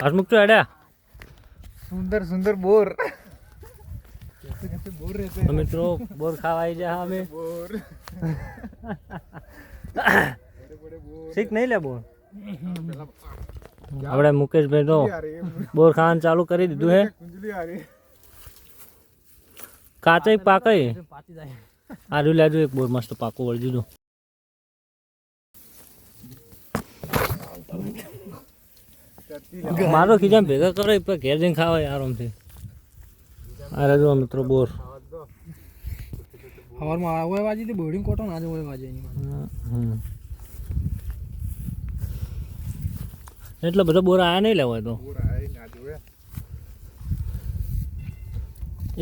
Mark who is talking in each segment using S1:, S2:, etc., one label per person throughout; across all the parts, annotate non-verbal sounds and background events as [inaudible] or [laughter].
S1: હસમુખ તો એડ્યા
S2: सुंदर सुंदर बोर कैसे कैसे बोर रहते
S1: તો મિત્રો બોર ખાવા આવી જાય અમે
S2: बोर
S1: શીખ નહીં લે બોર [laughs] આપણે મુકેશભાઈ તો
S2: आ रही है
S1: બોર ખાવાનું ચાલુ કરી દીધું હે
S2: कुंजली आ रही है
S1: કાચઈ પાકઈ આરુ લેજો એક બોર મસ્ત પાકો વળી દીધું મારો ખીજા ભેગા કરે પણ ઘેર જઈને ખાવાય આરામથી. આ રજવા મિત્રો બોર.
S3: હવારમાં આવો વાજી તો બોર્ડિંગ કોટો ના જવો વાજે
S1: એટલે બધા બોર આયા નહીં લેવાય તો?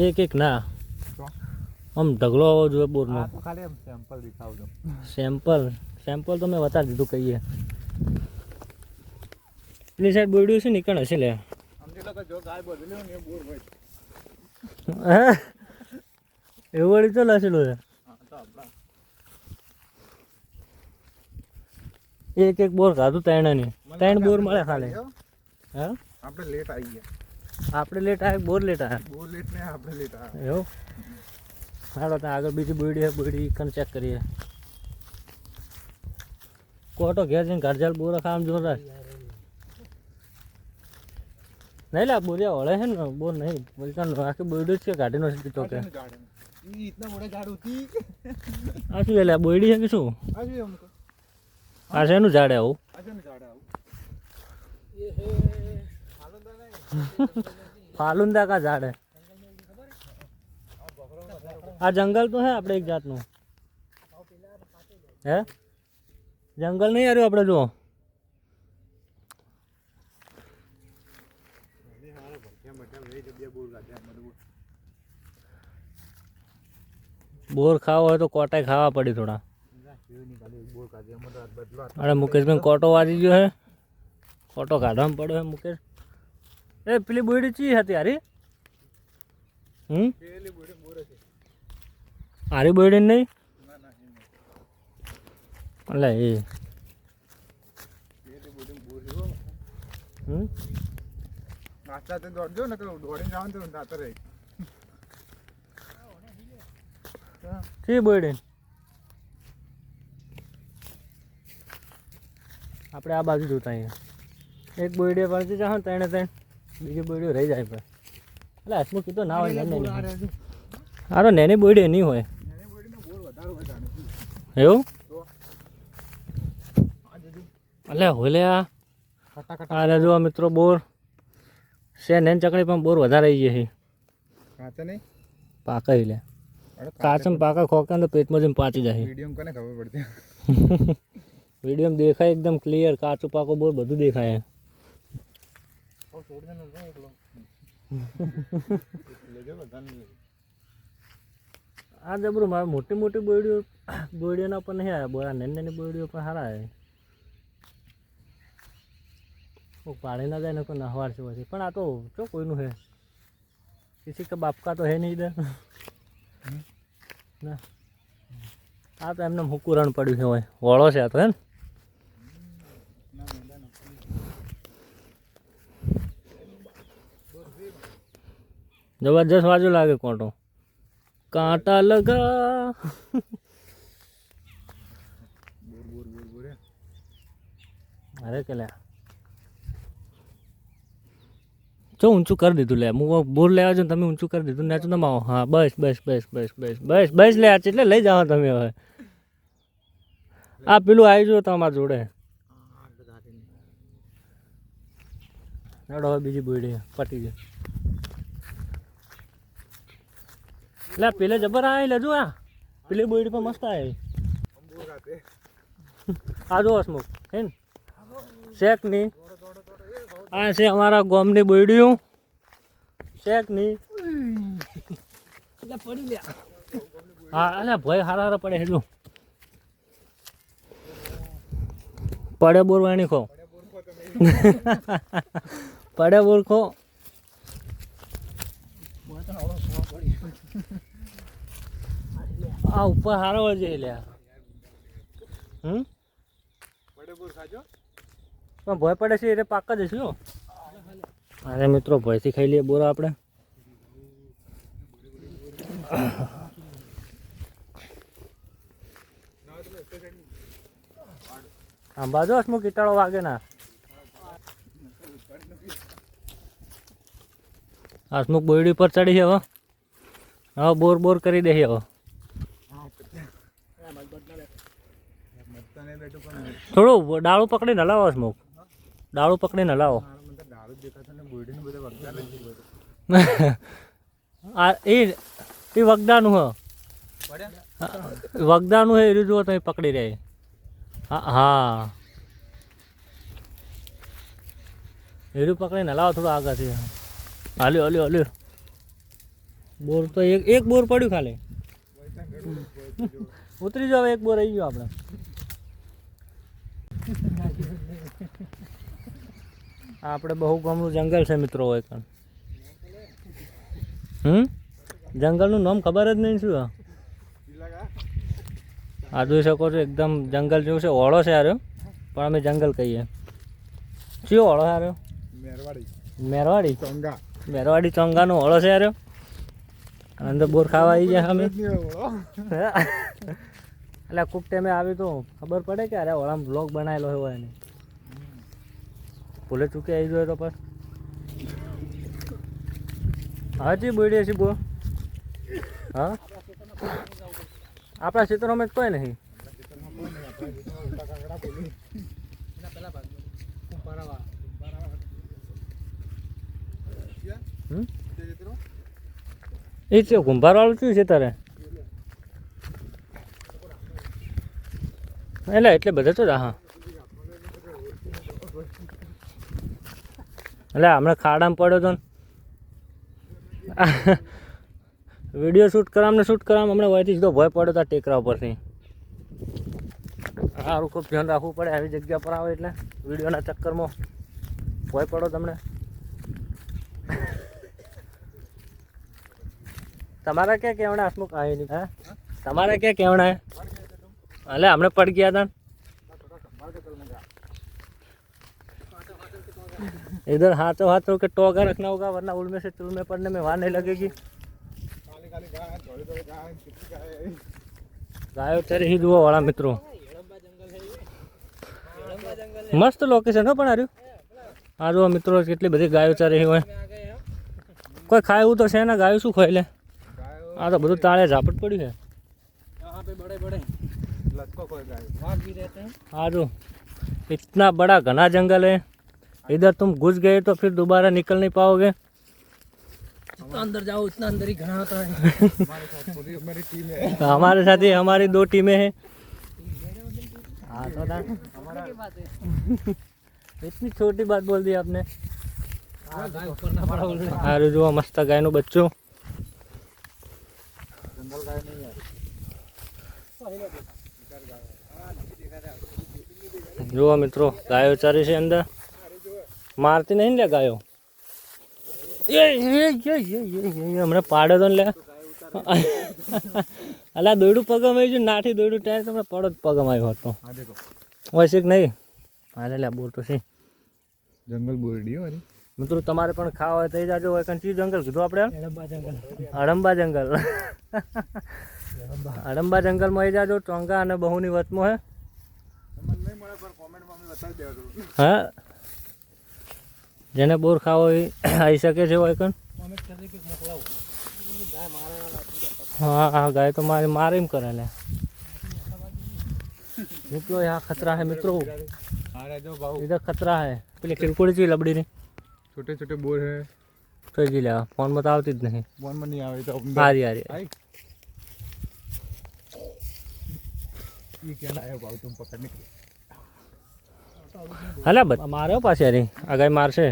S1: એક એક ના. આમ ઢગલો આવો જોઈએ બોરનો.
S2: સેમ્પલ
S1: સેમ્પલ સેમ્પલ તો મેં બતાવી દીધું કહીએ. પેલી સાઈડ બોરડ્યું છે ને હશે લે? એવું તો લસેલું છે એક એક બોર ખાધું ત્રણની ત્રણ બોર મળે ખાલે
S2: આપણે લેટ આવી ગયા.
S1: આપણે લેટ આવે બોર લેટ આવે
S2: બોર લેટ ને આપણે લેટ આવે
S1: એવું? હાલો ત્યાં આગળ બીજી બોડી બોડી કન ચેક કરીએ. કોટો ઘેર જઈને ઘરજાલ બોર ખામ જોરદાર. નહીં લા બોલ્યા વળે છે ને બોલ નહીં. બોલતા આખી બોયડું છે ગાડીનો છે તો કે.
S2: ઇતના મોટા ઝાડ ઉતી
S1: આ શું એલા બોયડી છે કે શું?
S2: આ શું એમ
S1: આ શેનું ઝાડ આવું? આ શેનું ઝાડ આવું?
S2: એ હે. ફાલુંદા નહીં
S1: ફાલુંદા કા ઝાડ હે? આ જંગલ તો હે આપણે એક જાતનું. હે? જંગલ નહીં આવ્યું આપણે જો
S2: बोर खाओ है तो कोटा
S1: ही खावा पड़ी थोड़ा अरे मुकेश में कोटो वाजी जो है कोटो काटो हम पड़ो है मुकेश ए
S2: फिली बुढ़ी ची है तैयारी आरी बुढ़ी नहीं अल्लाह
S1: ये
S2: हम्म પાછા તો દોડજો ને તો દોડીને જવાનું તો તાતર રહી.
S1: શી બોડી આપણે આ બાજુ જોતા અહીંયા. એક બોયડે પરથી જાવ ને ત્રણે ત્રણ બીજી બોયડીઓ રહી જાય પણ. એટલે આટલું કીધું ના હોય નાની હારો નેની બોયડી નહીં હોય. એવું? એટલે
S2: હોય લે
S1: આ જો મિત્રો બોર. છે ને ચકડી પણ બોર વધારે આવી જાય
S2: કાચા નહીં?
S1: પાકા લે. કાચમ પાકા ખોકા તો પેટમાં જઈને પાચી જાય.
S2: વીડિયો કોને ખબર પડતી?
S1: વીડિયો દેખાય એકદમ ક્લિયર કાચું પાકો બોર બધું દેખાય. [laughs] આ જબરું મારે મોટી મોટી બોડીઓ બોડીઓના પણ નહીં આવ્યા બોરા નાની નાની બોડીઓ પણ સારા આવે કોઈક પાડે ના જાય ને કોઈ નહવાર છે પછી. પણ આ તો ચો કોઈનું હે? કિસી કે બાપકા તો હે નહીં દે ના. આ તો એમને હુકુરણ પડ્યું છે હોય વળો છે આ તો એમ જબરજસ્ત વાજો લાગે કોટો. કાંટા લગા. અરે કે લ્યા જો ઊંચું કરી દીધું લે. હું બોર લેવા જો તમે ઊંચું કરી દીધું નાચું તમે હા બસ બસ બસ બસ બસ બસ બસ લે આ એટલે લઈ જાઓ તમે હવે. આ પેલું આવી જુઓ તમારા જોડે. હવે બીજી બોડી પટી જાય એટલે પેલે જબર આવે લેજો આ. પેલી બોડી પણ મસ્ત આવે. આ જો હસમુખ હે ને? શેક નહીં આ છે અમારા ગોમની બોયડીયું શેકની પડી લે હા અલ્યા ભય હારા હારા પડે એટલું પડે બોરવાણી ખો. પડે બોરખો આ ઉપર હારો જઈ લે હમ?
S2: પડે બોર ખાજો
S1: પણ ભય પડે છે એટલે પાક જ હશે અરે મિત્રો ભયથી ખાઈ લઈએ બોરા આપણે. આંબા જો શું કીટાળો વાગે ના. હસમુખ બોયડી પર ચડી છે હવે હવે બોર બોર કરી દે હવે. થોડું ડાળું પકડીને હલાવો હસમુખ ડાળું પકડીને હલાવો. આ એ વગદાનું હ. વગદાનું હે એ જુઓ તમે પકડી રહે હા એરું પકડીને હલાવો થોડું આગળથી. હાલ્યો હાલ્યો હાલ્યો. બોર તો એક એક બોર પડ્યું ખાલી. ઉતરી જાવ એક બોર આવી ગયો આપણે. આપણે બહુ ગમનું જંગલ છે મિત્રો હોય પણ હમ? જંગલનું નામ ખબર જ નહીં શું આ? આ જોઈ શકો છો એકદમ જંગલ જેવું છે. ઓળો છે આર્યો પણ અમે જંગલ કહીએ. કયો ઓળો છે આર્યો
S2: મેરવાડી.
S1: મેરવાડી?
S2: ચોંગા.
S1: મેરવાડી ચોંગાનો ઓળો છે આર્યો અને અંદર બોર ખાવા આવી ગયા અમે. એટલે [laughs] કુક ટાઈમે આવી તો ખબર પડે કે અરે ઓળામાં બ્લોગ બનાવેલો હોય એને ભૂલે ચૂકે આવી ગયો તો પર હાજી બોડીએ છીએ બો હા? આપણા ક્ષેત્રોમાં જ કોઈ નહીં. એ છે, કુંભારવાળું શું છે તારે? એટલે એટલે બધા તો હા. એટલે હમણાં ખાડામાં પડ્યો તો ને. વીડિયો શૂટ કરામ ને શૂટ કરામ હમણાં વયથી સીધો ભય પડ્યો હતા ટેકરા ઉપરથી. સારું ખૂબ ધ્યાન રાખવું પડે આવી જગ્યા પર આવે એટલે. વિડીયોના ચક્કરમાં ભય પડો તમને. તમારા ક્યાં કેવડા હસમુખ કહી નહીં. હા? તમારા ક્યાં કેવડા એટલે હમણે પડ ગયા હતા इधर हाथों हाथों के टोगा रखना होगा वरना उड़ने से चुल में पड़ने में वहाँ नहीं लगेगी
S2: કાલી કાલી ગાય ધોળી ધોળી ગાય કેટલી ગાય
S1: ગાયો ત્યારે ही જુઓ વાળા મિત્રો મસ્ત લોકેશન હો પણ હાર્યું આ જુઓ મિત્રો કેટલી બધી ગાયો ચારે હોય કોઈ ખાય એવું તો છે ને ગાયો શું ખાઈ લે
S2: ગાયો
S1: આ તો બધું તાળે ઝાપટ પડ્યું છે
S3: यहाँ पे बड़े बड़े
S2: લટકો કોઈ ગાય
S1: इधर तुम घुस गए तो फिर दोबारा निकल नहीं पाओगे
S3: जितना अंदर जाओ उतना अंदर ही घना होता है
S2: हमारे साथ पूरी हमारी टीम है
S1: तो हमारे साथ ही हमारी दो टीमें हैं हाँ तो ना इतनी छोटी बात बोल दी आपने
S3: गाय ऊपर ना पड़ा उल्टे
S1: अरे जो मस्त गाय નું બચ્ચું
S2: जंगल गाय नहीं है
S1: જુઓ મિત્રો ગાયો ચારી છે અંદર મારતી નહીં લે ગાયો? હમણાં પાડો તો લે. અલા દોડું પગમ આવ્યું છે નાઠી દોડું ટાયર તમને પડો જ પગમ આવ્યો હતો. હોય છે કે નહીં? હાલે લે બોર તો છે.
S2: જંગલ બોરડી હોય
S1: મિત્રો તમારે પણ ખાવા હોય થઈ જાજો હોય કંચી જંગલ કીધું આપણે? અડંબા જંગલ. અડંબા જંગલમાં આવી જાજો ટોંગા અને બહુની વતમાં હે. હા? જેને બોર ખાવો હોય આવી શકે છે હોય કણ
S3: कमेंट कर दे कि मोकलाओ गाय मारा ना
S1: हाँ हाँ गाय तो मारे मारे में करे ले मित्रों यहाँ खतरा है मित्रों
S2: आ रहे जो बाबू
S1: इधर खतरा है પેલી ખીલકુડી ચી લબડી ની
S2: छोटे छोटे बोर है
S1: તો જી લેવા ફોન માં તો આવતી જ નહીં
S2: वन में नहीं आवे तो अपन
S1: હારી હારી
S2: आई ये क्या लाया बाबू तुम पकड़ने के लिए
S1: હાલે બધા મારે હો પાછી હારી આ મારશે.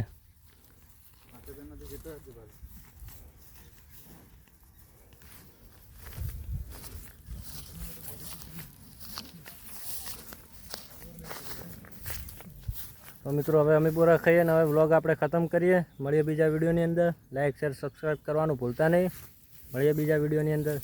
S1: તો મિત્રો, હવે અમે બોરા ખાઈએ ને હવે વ્લોગ આપણે ખતમ કરીએ. મળીએ બીજા વિડીયોની અંદર. લાઇક શેર સબસ્ક્રાઈબ કરવાનું ભૂલતા નહીં. મળીએ બીજા વિડીયોની અંદર.